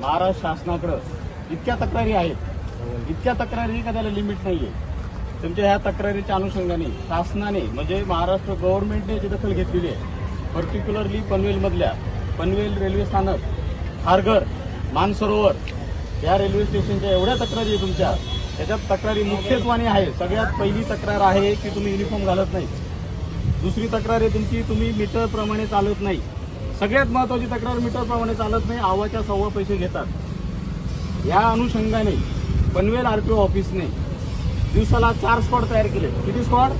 महाराष्ट्र शासनाकडं इतक्या तक्रारी आहेत. इतक्या तक्रारी का त्याला लिमिट नाहीये. तुमच्या ह्या तक्रारीच्या अनुषंगाने शासनाने म्हणजे महाराष्ट्र गव्हर्नमेंटने याची दखल घेतलेली आहे पर्टिक्युलरली पनवेलमधल्या पनवेल रेल्वे स्थानक खारघर मानसरोवर या रेल्वे स्टेशनच्या एवढ्या तक्रारी आहे तुमच्या. त्याच्यात तक्रारी मुख्यत्वाने आहे सगळ्यात पहिली तक्रार आहे की तुम्ही युनिफॉर्म घालत नाही. दुसरी तक्रार आहे तुमची तुम्ही मीटरप्रमाणे चालत नाही. सगळ्यात महत्वाची तक्रार मीटरप्रमाणे चालत नाही आवाच्या सव्वा पैसे घेतात. या अनुषंगाने पनवेल आरटीओ ऑफिसने दिवसाला चार स्पॉट तयार केले. किती स्पॉट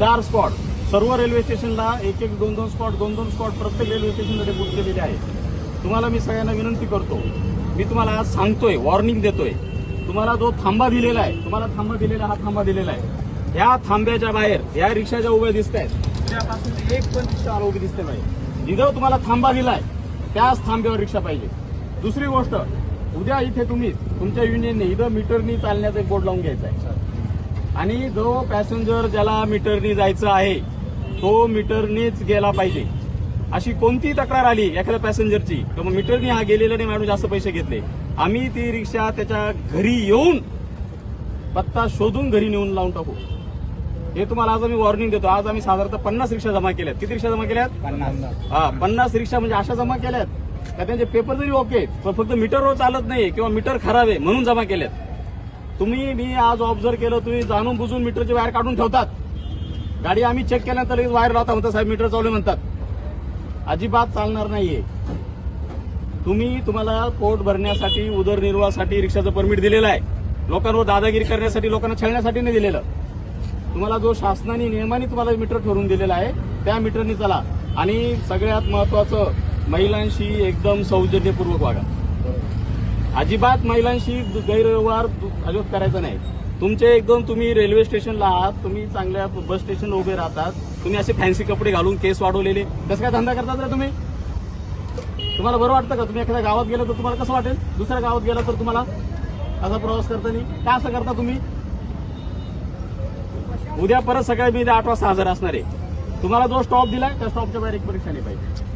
चार स्पॉट सर्व रेल्वे स्टेशनला एक एक दोन दोन स्पॉट दोन दोन स्पॉट प्रत्येक रेल्वे स्टेशनमध्ये बुक केलेले आहे तुम्हाला मी सगळ्यांना विनंती करतो. मी तुम्हाला आज सांगतोय वॉर्निंग देतोय. तुम्हाला जो थांबा दिलेला आहे तुम्हाला थांबा दिलेला हा थांबा दिलेला आहे. ह्या थांब्याच्या बाहेर या रिक्षाच्या उभ्या दिसत आहेत त्यापासून एक पण रिक्षा उभी दिसते नाही. जिथं तुम्हाला थांबा दिलाय त्याच थांब्यावर रिक्षा पाहिजे. दुसरी गोष्ट उद्या इथे तुम्ही तुमच्या युनियनने इथं मीटरनी चालण्याचा एक बोर्ड लावून घ्यायचा आहे. आणि जो पॅसेंजर ज्याला मीटरनी जायचं आहे तो मीटरनीच गेला पाहिजे. अशी कोणती तक्रार आली एखाद्या पॅसेंजरची? तर मग मीटरनी हा गेलेला नाही मॅडम जास्त पैसे घेतले. आम्ही ती रिक्षा त्याच्या घरी येऊन पत्ता शोधून घरी नेऊन लावून टाकू. हे तुम्हाला आज आम्ही वॉर्निंग देतो. आज आम्ही साधारणतः पन्नास रिक्षा जमा केल्यात. किती रिक्षा जमा केल्यात? हा पन्नास रिक्षा म्हणजे अशा जमा केल्यात का त्यांचे पेपर जरी ओके पण फक्त मीटरवर चालत नाही किंवा मीटर खराब आहे म्हणून जमा केल्यात. तुम्ही मी आज ऑब्झर्व केलं तुम्ही जाणून बुजून मीटरचे वायर काढून ठेवतात. गाडी आम्ही चेक केल्यानंतर लगेच वायर लावता म्हणतात साहेब मीटर चालू म्हणतात. अजिबात चालणार नाहीये. तुम्ही तुम्हाला पोट भरण्यासाठी उदरनिर्वाहासाठी रिक्षाचं परमिट दिलेलं आहे. लोकांवर दादागिरी करण्यासाठी लोकांना छळण्यासाठी नाही दिलेलं. तुम्हाला जो शासनाने नियमाने तुम्हाला मीटर ठरवून दिलेला आहे त्या मीटरने चला. आणि सगळ्यात महत्वाचं महिलांशी एकदम सौजन्यपूर्वक वागा. अजिबात महिलांशी गैरव्यवहार अजिबात करायचा नाही. तुमचे एकदम तुम्ही रेल्वे स्टेशनला आहात तुम्ही चांगल्या बस स्टेशनला उभे राहतात तुम्ही असे फॅन्सी कपडे घालून केस वाढवलेले. कसं काय धंदा करतात रे तुम्ही? तुम्हाला बरं वाटतं का? तुम्ही एखाद्या गावात गेलं तर तुम्हाला कसं वाटेल? दुसऱ्या गावात गेला तर तुम्हाला असा प्रवास करताना? का असं करता तुम्ही? उद्या परत सकाळी मी आठ वाजता हजर असणार आहे. तुम्हाला जो स्टॉप दिला त्या स्टॉपच्या बाहेर एक परीक्षा नाही पाहिजे.